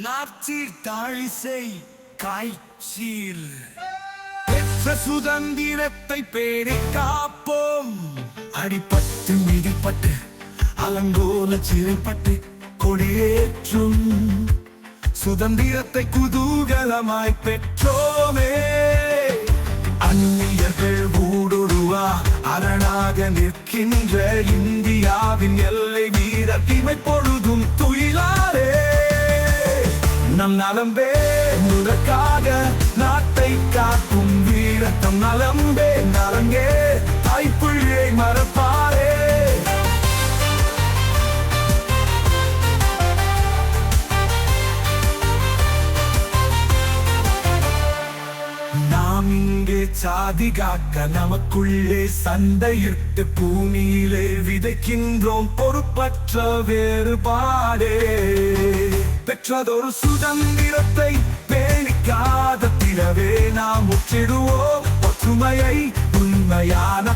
நாற்றீர் தாழிசை காய்ச்சீர். பெற்ற சுதந்திரத்தை பேரை காப்போம். அடிப்பட்டு மிதிப்பட்டு அலங்கோல சிறைப்பட்டு கொடியேற்றும். சுதந்திரத்தை குதூகலமாய் பெற்றோமே. அந்நியர்கள் ஊடுருவா அரணாக நிற்கின்ற இந்தியாவின் எல்லை வீரர் பொழுது நம் நலம்பே. உனக்காக நாட்டை காக்கும் வீரத்தம் நலம்பே. நலங்கே தாய்ப்புள்ளியை மறப்பாரே. நாம் இங்கே சாதி காக்க நமக்குள்ளே சண்டையிட்டு பூமியிலே விதைக்கின்றோம். பொறுப்பற்ற வேறுபாடே. பெற்றதொரு சுதந்திரத்தை பேணிக்காத பிறவே நாம் முற்றிடுவோம் ஒற்றுமையை உண்மையான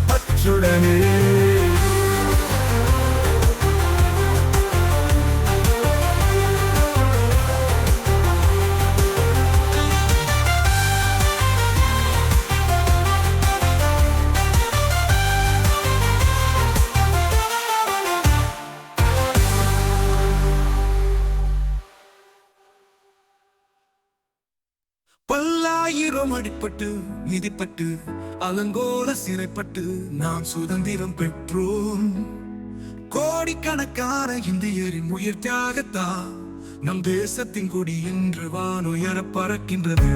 பல்லாயிரம் அடிப்பட்டு மிதிப்பட்டு அலங்கோல சிறைப்பட்டு நாம் சுதந்திரம் பெற்றோம். கோடிக்கணக்கான இந்தியரின் உயிர் தியாகத்தா நம் தேசத்தின் கொடி இன்று வானுயர பறக்கின்றது.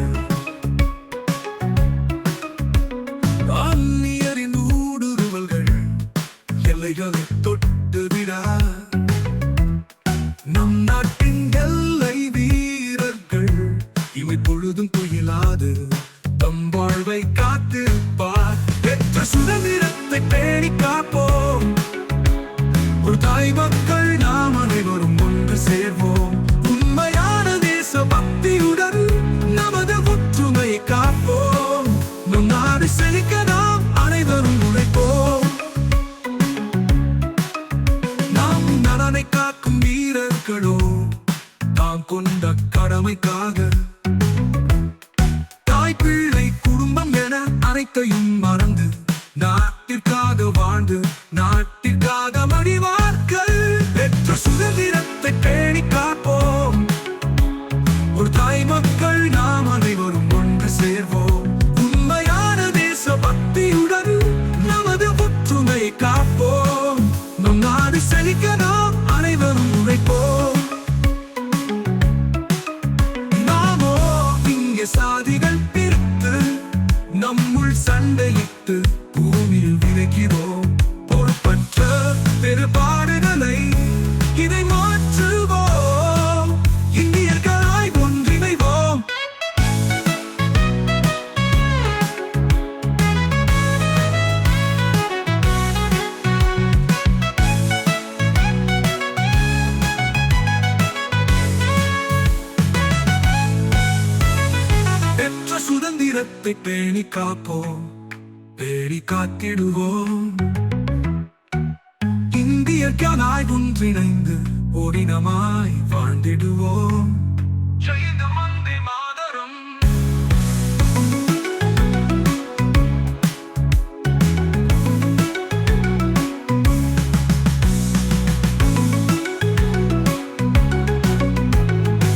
பேணி காப்போம். ஒரு தாய் மக்கள் நாம் அனைவரும் ஒன்று சேர்வோம். உண்மையான தேச பக்தியுடன் நமது ஒற்றுமை காப்போம். நம் நாடு செழிக்க நாம் அனைவரும் உழைப்போம். நாம் நலனை காக்கும் வீரர்களோ தாம் கொண்ட கடமைக்காக. தாய் பிள்ளை குடும்பம் என அனைத்தையும் நம்முள் சுதந்திரத்தை பேணி காப்போம் பேணி காத்திடுவோம். இந்திய ஜனாய் ஒன்றிணைந்து ஓடினமாய் வாழ்ந்திடுவோம்.